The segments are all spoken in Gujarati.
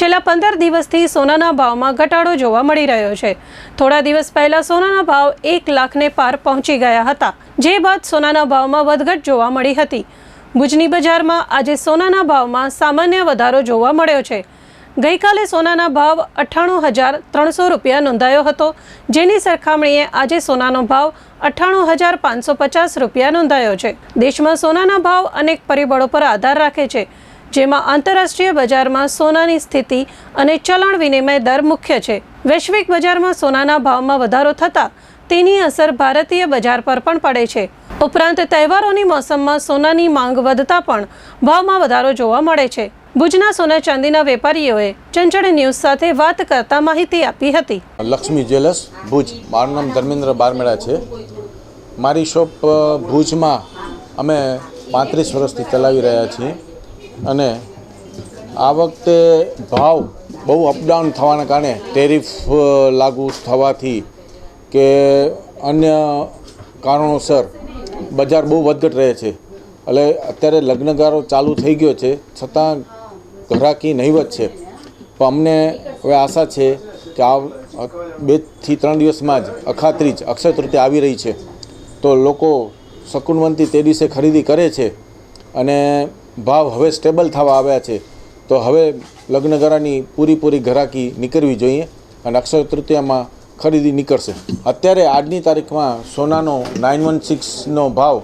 છેલ્લા પંદર દિવસથી સોનાના ભાવમાં ઘટાડો જોવા મળી રહ્યો છે. થોડા દિવસ પહેલા સોનાના ભાવ એક લાખને પાર પહોંચી ગયા હતા, જે બાદ સોનાના ભાવમાં વધઘટ જોવા મળી હતી. ભુજની બજારમાં આજે સોનાના ભાવમાં સામાન્ય વધારો જોવા મળ્યો છે. ગઈકાલે સોનાના ભાવ અઠ્ઠાણું હજાર ત્રણસો રૂપિયા નોંધાયો હતો, જેની સરખામણીએ આજે સોનાનો ભાવ અઠ્ઠાણું હજાર પાંચસો પચાસ રૂપિયા નોંધાયો છે. દેશમાં સોનાના ભાવ અનેક પરિબળો પર આધાર રાખે છે. જેમાં આંતરરાષ્ટ્રીય બજારમાં સોનાની સ્થિતિ અને ચલણ વિનિમય દર મુખ્ય છે. વૈશ્વિક બજારમાં સોનાના ભાવમાં વધારો થતાં તેની અસર ભારતીય બજાર પર પણ પડે છે. ઉપરાંત તહેવારોની મોસમમાં સોનાની માંગ વધતા પણ ભાવમાં વધારો જોવા મળે છે. ભુજના સોના ચાંદીના વેપારીઓએ ચંચળ ન્યૂઝ સાથે વાત કરતા માહિતી આપી હતી. લક્ષ્મી જ્વેલર્સ, ભુજ. મારું નામ ધર્મેન્દ્ર બારમેડા છે. મારી શોપ ભુજમાં અમે પાંત્રીસ વર્ષથી ચલાવી રહ્યા છીએ. અને આ વખતે ભાવ બહુ અપડાઉન થવાના કારણે ટેરિફ લાગુ થવાથી કે અન્ય કારણોસર બજાર બહુ વધઘટ રહે છે. એટલે અત્યારે લગ્નગારો ચાલુ થઈ ગયો છે, છતાં ઘરાકી નહીવત છે. પણ અમને હવે આશા છે કે આ બેથી ત્રણ દિવસમાં જ અખાત્રીજ અક્ષય તૃતીય આવી રહી છે. તો લોકો શકુનવંતી તે દિવસે ખરીદી કરે છે અને ભાવ હવે સ્ટેબલ થવા આવ્યા છે, તો હવે લગ્નગરાની પૂરીપૂરી ઘરાકી નીકળવી જોઈએ અને અક્ષય તૃતીયામાં ખરીદી નીકળશે. અત્યારે આજની તારીખમાં સોનાનો નાઇન વન સિક્સનો ભાવ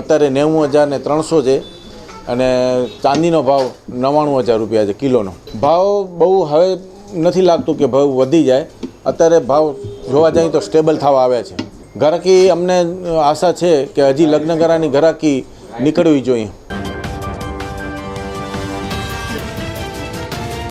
અત્યારે નેવું હજાર ને ત્રણસો છે અને ચાંદીનો ભાવ નવ્વાણું હજાર રૂપિયા છે કિલોનો. ભાવ બહુ હવે નથી લાગતું કે ભાવ વધી જાય. અત્યારે ભાવ જોવા જઈએ તો સ્ટેબલ થવા આવ્યા છે. ઘરાકી અમને આશા છે કે હજી લગ્નગરાની ઘરાકી નીકળવી જોઈએ.